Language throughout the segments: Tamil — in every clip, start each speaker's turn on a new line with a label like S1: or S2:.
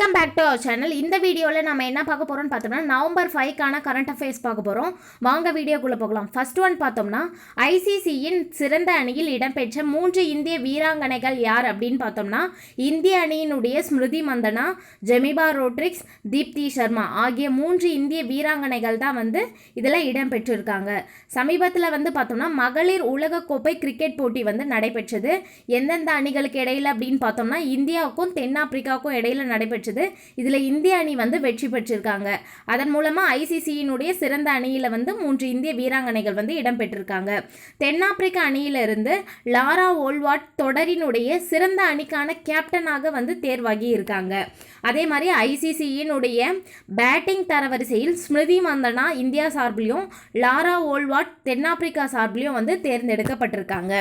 S1: Welcome back to our channel இந்த வீடியோவில் நம்ம என்ன பார்க்க போகிறோம்னு பார்த்தோம்னா நவம்பர் ஃபைவ்க்கான கரண்ட் அஃபேர்ஸ் பார்க்க போகிறோம் வாங்க வீடியோக்குள்ளே போகலாம். ஃபர்ஸ்ட் ஒன் பார்த்தோம்னா ஐசிசியின் சிறந்த அணியில் இடம்பெற்ற மூன்று இந்திய வீராங்கனைகள் யார் அப்படின்னு பார்த்தோம்னா இந்திய அணியினுடைய ஸ்மிருதி மந்தனா ஜெமிபா ரோட்ரிக்ஸ் தீப்தி சர்மா ஆகிய மூன்று இந்திய வீராங்கனைகள் தான் வந்து இதில் இடம்பெற்றிருக்காங்க. சமீபத்தில் வந்து பார்த்தோம்னா மகளிர் உலகக்கோப்பை கிரிக்கெட் போட்டி வந்து நடைபெற்றது. எந்தெந்த அணிகளுக்கு இடையில் அப்படின்னு பார்த்தோம்னா இந்தியாவுக்கும் தென்னாப்பிரிக்காவுக்கும் இடையில் நடைபெற்றது. இதில் இந்திய அணி வந்து வெற்றி பெற்றிருக்காங்க. அதன் மூலமாக ஐசிசியினுடைய சிறந்த அணியில் வந்து மூன்று இந்திய வீராங்கனைகள் வந்து இடம்பெற்றிருக்காங்க தென்னாப்பிரிக்க அணியிலிருந்து லாரா ஓல்வாட் தொடரினுடைய சிறந்த அணிக்கான கேப்டனாக வந்து தேர்வாகி இருக்காங்க. அதே மாதிரி ஐசிசியினுடைய பேட்டிங் தரவரிசையில் ஸ்மிருதி மந்தனா இந்தியா சார்பிலையும் லாரா ஓல்வாட் தென்னாப்பிரிக்கா சார்பிலையும் வந்து தேர்ந்தெடுக்கப்பட்டிருக்காங்க.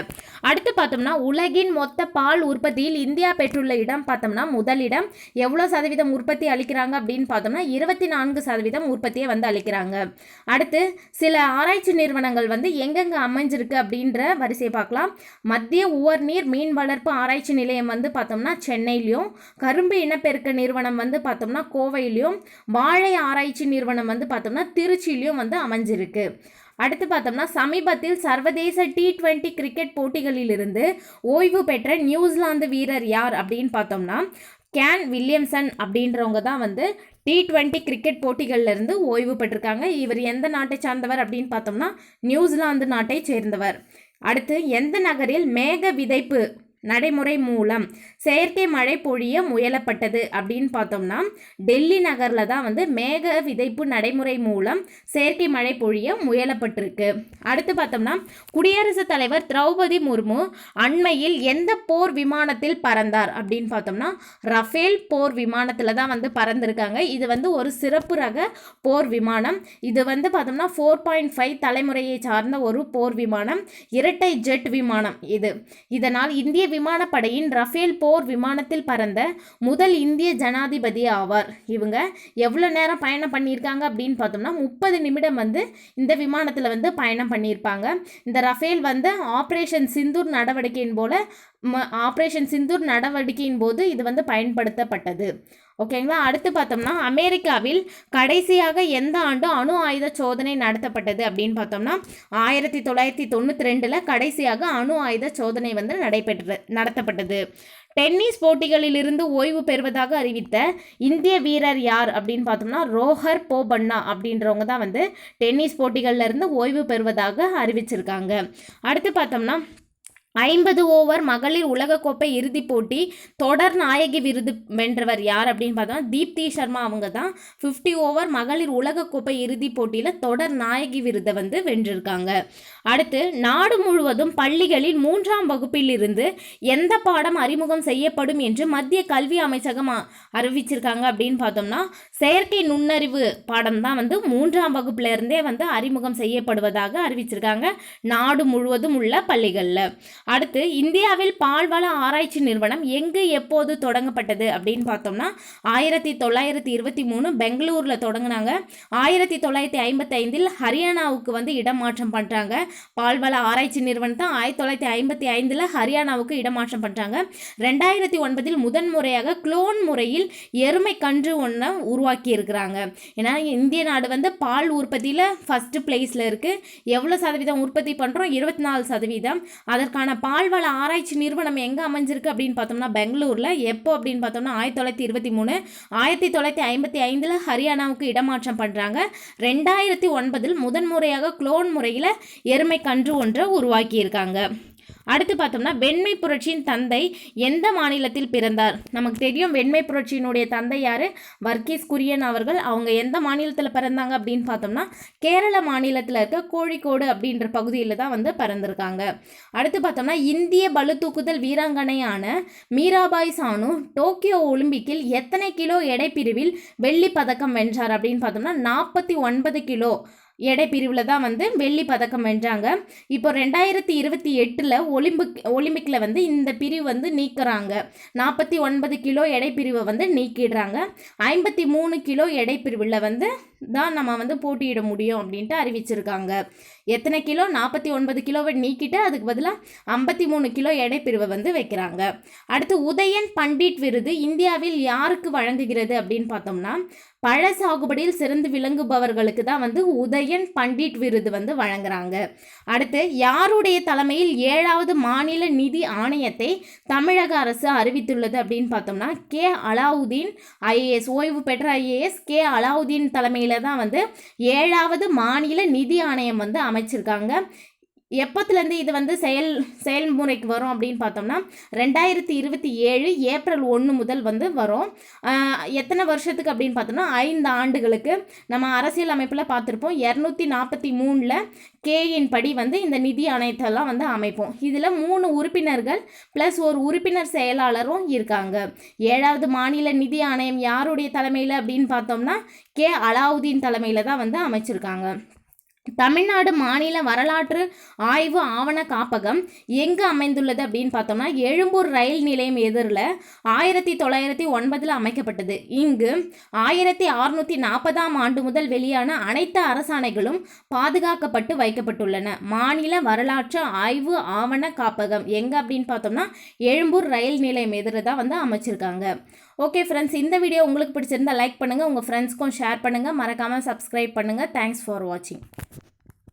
S1: அடுத்து பார்த்தோம்னா உலகின் மொத்த பால் உற்பத்தியில் இந்தியா பெற்றுள்ள இடம் பார்த்தோம்னா முதலிடம். எவ்வளோ சதவீதம் உற்பத்தி அளிக்கிறாங்க அப்படின்னு பார்த்தோம்னா இருபத்தி நான்கு சதவீதம் உற்பத்தியை வந்து அளிக்கிறாங்க. அடுத்து சில ஆராய்ச்சி நிறுவனங்கள் வந்து எங்கெங்கே அமைஞ்சிருக்கு அப்படின்ற வரிசையை பார்க்கலாம். மத்திய உவர்நீர் மீன் வளர்ப்பு ஆராய்ச்சி நிலையம் வந்து பார்த்தோம்னா சென்னையிலையும் கரும்பு இனப்பெருக்க நிறுவனம் வந்து பார்த்தோம்னா கோவையிலையும் வாழை ஆராய்ச்சி நிறுவனம் வந்து பார்த்தோம்னா திருச்சியிலையும் வந்து அமைஞ்சிருக்கு. அடுத்து பார்த்தோம்னா சமீபத்தில் சர்வதேச டி டுவெண்ட்டி கிரிக்கெட் போட்டிகளிலிருந்து ஓய்வு பெற்ற நியூசிலாந்து வீரர் யார் அப்படின்னு பார்த்தோம்னா கேன் வில்லியம்சன் அப்படின்றவங்க தான் வந்து டி டுவெண்ட்டி கிரிக்கெட் போட்டிகள்லேருந்து ஓய்வு பெற்றிருக்காங்க. இவர் எந்த நாட்டை சார்ந்தவர் அப்படின்னு பார்த்தோம்னா நியூசிலாந்து நாட்டை சேர்ந்தவர். அடுத்து எந்த நகரில் மேக விதைப்பு நடைமுறை மூலம் செயற்கை மழை பொழிய முயலப்பட்டது அப்படின்னு பார்த்தோம்னா டெல்லி நகரில் தான் வந்து மேக விதைப்பு நடைமுறை மூலம் செயற்கை மழை பொழிய முயலப்பட்டிருக்கு. அடுத்து பார்த்தோம்னா குடியரசுத் தலைவர் திரௌபதி முர்மு அண்மையில் எந்த போர் விமானத்தில் பறந்தார் அப்படின்னு பார்த்தோம்னா ரஃபேல் போர் விமானத்தில் தான் வந்து பறந்திருக்காங்க. இது வந்து ஒரு சிறப்பு ரக போர் விமானம். இது வந்து பார்த்தோம்னா ஃபோர் பாயிண்ட் ஃபைவ் தலைமுறையை சார்ந்த ஒரு போர் விமானம். இரட்டை ஜெட் விமானம் இது. இதனால் இந்திய விமானப்படையின் ரஃபேல் போர் விமானத்தில் பறந்த முதல் இந்திய ஜனாதிபதி ஆவார். இவங்க எவ்வளோ நேரம் பயணம் பண்ணியிருக்காங்க அப்படின்னு பார்த்தோம்னா முப்பது நிமிடம் வந்து இந்த விமானத்தில் வந்து பயணம் பண்ணியிருப்பாங்க. இந்த ரஃபேல் வந்து ஆப்ரேஷன் சிந்தூர் நடவடிக்கையின் போல ஆப்ரேஷன் சிந்தூர் நடவடிக்கையின் போது இது வந்து பயன்படுத்தப்பட்டது. ஓகேங்களா அடுத்து பார்த்தோம்னா அமெரிக்காவில் கடைசியாக எந்த ஆண்டு அணு ஆயுத சோதனை நடத்தப்பட்டது அப்படின்னு பார்த்தோம்னா ஆயிரத்தி தொள்ளாயிரத்தி தொண்ணூற்றி ரெண்டில் கடைசியாக அணு ஆயுத சோதனை வந்து நடைபெற்ற நடத்தப்பட்டது. டென்னிஸ் போட்டிகளிலிருந்து ஓய்வு பெறுவதாக அறிவித்த இந்திய வீரர் யார் அப்படின்னு பார்த்தோம்னா ரோஹர் போபண்ணா அப்படின்றவங்க தான் வந்து டென்னிஸ் போட்டிகள்லருந்து ஓய்வு பெறுவதாக அறிவிச்சிருக்காங்க. அடுத்து பார்த்தோம்னா ஐம்பது ஓவர் மகளிர் உலகக்கோப்பை இறுதிப் போட்டி. தொடர் நாயகி விருது வென்றவர் யார் அப்படின்னு பார்த்தோம்னா தீப்தி சர்மா அவங்க தான். ஃபிஃப்டி ஓவர் மகளிர் உலகக்கோப்பை இறுதிப் போட்டியில் தொடர் நாயகி விருதை வந்து வென்றிருக்காங்க. அடுத்து நாடு முழுவதும் பள்ளிகளில் மூன்றாம் வகுப்பில் இருந்து எந்த பாடம் அறிமுகம் செய்யப்படும் என்று மத்திய கல்வி அமைச்சகம் அறிவிச்சிருக்காங்க அப்படின்னு பார்த்தோம்னா செயற்கை நுண்ணறிவு பாடம் தான் வந்து மூன்றாம் வகுப்புல இருந்தே வந்து அறிமுகம் செய்யப்படுவதாக அறிவிச்சிருக்காங்க. நாடு முழுவதும் உள்ள பள்ளிகளில். அடுத்து இந்தியாவில் பால்வள ஆராய்ச்சி நிறுவனம் எங்கு எப்போது தொடங்கப்பட்டது அப்படின்னு பார்த்தோம்னா ஆயிரத்தி தொள்ளாயிரத்தி இருபத்தி மூணு பெங்களூரில் தொடங்கினாங்க. ஆயிரத்தி தொள்ளாயிரத்தி ஐம்பத்தைந்தில் ஹரியானாவுக்கு வந்து இடமாற்றம் பண்ணுறாங்க பால்வள ஆராய்ச்சி நிறுவனத்தை ஆயிரத்தி தொள்ளாயிரத்தி ஐம்பத்தி ஐந்தில் ஹரியானாவுக்கு இடமாற்றம் பண்ணுறாங்க ரெண்டாயிரத்தி ஒன்பதில் முதன்முறையாக குளோன் முறையில் எருமை கன்று ஒன்றை உருவாக்கி இருக்கிறாங்க. ஏன்னா இந்திய நாடு வந்து பால் உற்பத்தியில் ஃபஸ்ட்டு பிளேஸில் இருக்குது எவ்வளோ சதவீதம் உற்பத்தி பண்ணுறோம் இருபத்தி நாலு சதவீதம். அதற்கான பால்வள ஆராய்ச்சி நிறுவனம் எங்கே அமைஞ்சிருக்கு அப்படின்னு பார்த்தோம்னா பெங்களூரில். எப்போ அப்படின்னு பார்த்தோம்னா ஆயிரத்தி தொள்ளாயிரத்தி இருபத்தி மூணு. ஆயிரத்தி தொள்ளாயிரத்தி ஐம்பத்தி ஐந்தில் ஹரியானாவுக்கு இடமாற்றம் பண்ணுறாங்க ரெண்டாயிரத்தி ஒன்பதில் முதன்முறையாக குளோன் முறையில் எருமை கன்று ஒன்றை உருவாக்கியிருக்காங்க. அடுத்து பார்த்தோம்னா வெண்மை புரட்சியின் தந்தை எந்த மாநிலத்தில் பிறந்தார்? நமக்கு தெரியும் வெண்மை புரட்சியினுடைய தந்தை யார்? வர்கீஸ் குரியன் அவர்கள். அவங்க எந்த மாநிலத்தில் பிறந்தாங்க அப்படின்னு பார்த்தோம்னா கேரள மாநிலத்தில் இருக்க கோழிக்கோடு அப்படின்ற பகுதியில் தான் வந்து பிறந்திருக்காங்க. அடுத்து பார்த்தோம்னா இந்திய பளு தூக்குதல் வீராங்கனையான மீராபாய் சானு டோக்கியோ ஒலிம்பிக்கில் எத்தனை கிலோ எடை பிரிவில் வெள்ளி பதக்கம் வென்றார் அப்படின்னு பார்த்தோம்னா நாற்பத்தி ஒன்பது கிலோ. எடை பிரிவில் தான் வந்து வெள்ளி பதக்கம் வென்றாங்க. இப்போ ரெண்டாயிரத்தி இருபத்தி எட்டில் ஒலிம்பிக் ஒலிம்பிக்கில் வந்து இந்த பிரிவு வந்து நீக்கிறாங்க. நாற்பத்தி ஒன்பது கிலோ எடை பிரிவை வந்து நீக்கிடுறாங்க. ஐம்பத்தி மூணு கிலோ எடை பிரிவில் வந்து தான் நம்ம வந்து போட்டியிட முடியும் அப்படின்ட்டு அறிவிச்சிருக்காங்க. எத்தனை கிலோ? நாற்பத்தி ஒன்பது கிலோவை நீக்கிட்டு அதுக்கு பதிலாக ஐம்பத்தி மூணு கிலோ எடை பிரிவை வந்து வைக்கிறாங்க. அடுத்து உதயன் பண்டிட் விருது இந்தியாவில் யாருக்கு வழங்குகிறது அப்படின்னு பார்த்தோம்னா பழ சாகுபடியில் சிறந்து விளங்குபவர்களுக்கு தான் வந்து உதயன் பண்டிட் விருது வந்து வழங்குறாங்க. அடுத்து யாருடைய தலைமையில் ஏழாவது மாநில நிதி ஆணையத்தை தமிழக அரசு அறிவித்துள்ளது அப்படின்னு பார்த்தோம்னா கே. அலாவுதீன் ஐஏஎஸ் ஓய்வு பெற்ற ஐஏஎஸ் கே. அலாவுதீன் தலைமையில் தான் வந்து ஏழாவது மாநில நிதி ஆணையம் வந்து அமைச்சிருக்காங்க. எப்போத்துலேருந்து இது வந்து செயல் செயல்முறைக்கு வரும் அப்படின்னு பார்த்தோம்னா ரெண்டாயிரத்தி இருபத்தி ஏழு ஏப்ரல் ஒன்று முதல் வந்து வரும். எத்தனை வருஷத்துக்கு அப்படின்னு பார்த்தோம்னா ஐந்து ஆண்டுகளுக்கு நம்ம அரசியல் அமைப்பில் பார்த்துருப்போம். இரநூத்தி நாற்பத்தி மூணில் கேயின் படி வந்து இந்த நிதி ஆணையத்தெல்லாம் வந்து அமைப்போம். இதில் மூணு உறுப்பினர்கள் ப்ளஸ் ஒரு உறுப்பினர் செயலாளரும் இருக்காங்க. ஏழாவது மாநில நிதி ஆணையம் யாருடைய தலைமையில் அப்படின்னு பார்த்தோம்னா கே அலாவுதீன் தலைமையில் தான் வந்து அமைச்சிருக்காங்க. தமிழ்நாடு மாநில வரலாற்று ஆய்வு ஆவண காப்பகம் எங்கு அமைந்துள்ளது அப்படின்னு பார்த்தோம்னா எழும்பூர் ரயில் நிலையம் எதிரில் ஆயிரத்தி தொள்ளாயிரத்தி ஒன்பதில் அமைக்கப்பட்டது. இங்கு ஆயிரத்தி அறுநூற்றி நாற்பதாம் ஆண்டு முதல் வெளியான அனைத்து அரசாணைகளும் பாதுகாக்கப்பட்டு வைக்கப்பட்டுள்ளன. மாநில வரலாற்று ஆய்வு ஆவண காப்பகம் எங்கே அப்படின்னு பார்த்தோம்னா எழும்பூர் ரயில் நிலையம் எதிர தான் வந்து அமைச்சிருக்காங்க. ஓகே ஃப்ரெண்ட்ஸ் இந்த வீடியோ உங்களுக்கு பிடிச்சிருந்தா லைக் பண்ணுங்கள் உங்கள் ஃப்ரெண்ட்ஸ்க்கும் ஷேர் பண்ணுங்கள் மறக்காமல் சப்ஸ்கிரைப் பண்ணுங்கள் தேங்க்ஸ் ஃபார் வாட்சிங்